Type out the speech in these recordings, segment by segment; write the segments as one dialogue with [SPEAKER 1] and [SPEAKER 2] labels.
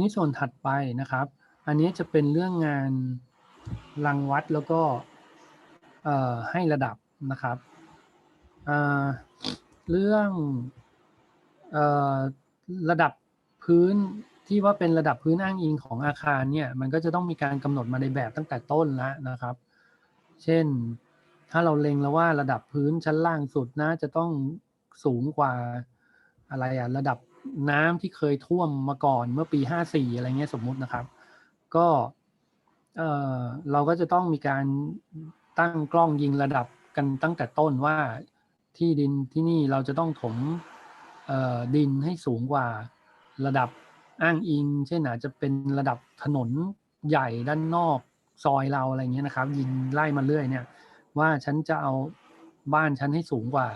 [SPEAKER 1] นี้ส่วนถัดไปนะครับ อันนี้จะเป็นเรื่องงานรังวัดแล้วก็ให้ระดับนะครับเรื่องอระดับพื้นที่ว่าเป็นระดับพื้นอ้างอิงของอาคารเนี่ยมันก็จะต้องมีการกำหนดมาในแบบตั้งแต่ต้นแล้วนะครับ เช่นถ้าเราเล็งแล้วว่าระดับพื้นชั้นล่างสุดนะจะต้องสูงกว่าอะไรอะระดับ น้ำที่เคยท่วมมาก่อนเมื่อปี54อะไรเงี้ยสมมุตินะครับ ก็เออเราก็จะต้องมีการตั้งกล้องยิงระดับกันตั้งแต่ต้นว่าที่ดินที่นี่เราจะต้องถมดินให้สูงกว่าระดับอ้างอิง เช่นอาจจะเป็นระดับถนนใหญ่ด้านนอกซอยเราอะไรเงี้ยนะครับ ยิงไล่มาเรื่อยเนี่ย ว่าฉันจะเอาบ้านฉันให้สูงกว่า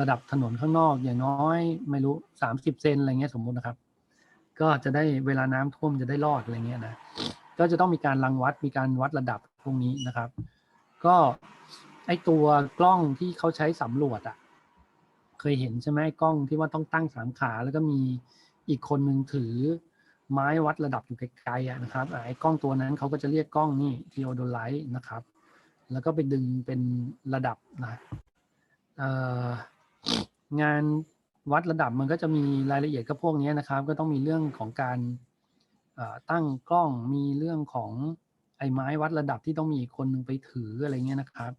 [SPEAKER 1] ระดับถนนข้างนอกอย่างน้อยไม่รู้สามสิบเซนอะไรเงี้ยสมมุตินะครับ ก็จะได้เวลาน้ำท่วมจะได้รอดอะไรเงี้ยนะก็จะต้องมีการรังวัดมีการวัดระดับพวกนี้นะครับ ก็ไอตัวกล้องที่เขาใช้สำรวจอะเคยเห็นใช่ไหมกล้องที่ว่าต้องตั้งสามขาแล้วก็มีอีกคนหนึ่งถือไม้วัดระดับอยู่ไกลๆอะนะครับไอ้กล้องตัวนั้นเขาก็จะเรียกกล้องนี่ทีโอโดไลท์นะครับ แล้วก็ไปดึงเป็นระดับนะเอ่อ งานวัดระดับมันก็จะมีรายละเอียดก็พวกนี้นะครับ ก็ต้องมีเรื่องของการตั้งกล้องมีเรื่องของไอ้ไม้วัดระดับที่ต้องมีคนหนึ่งไปถืออะไรเงี้ยนะครับ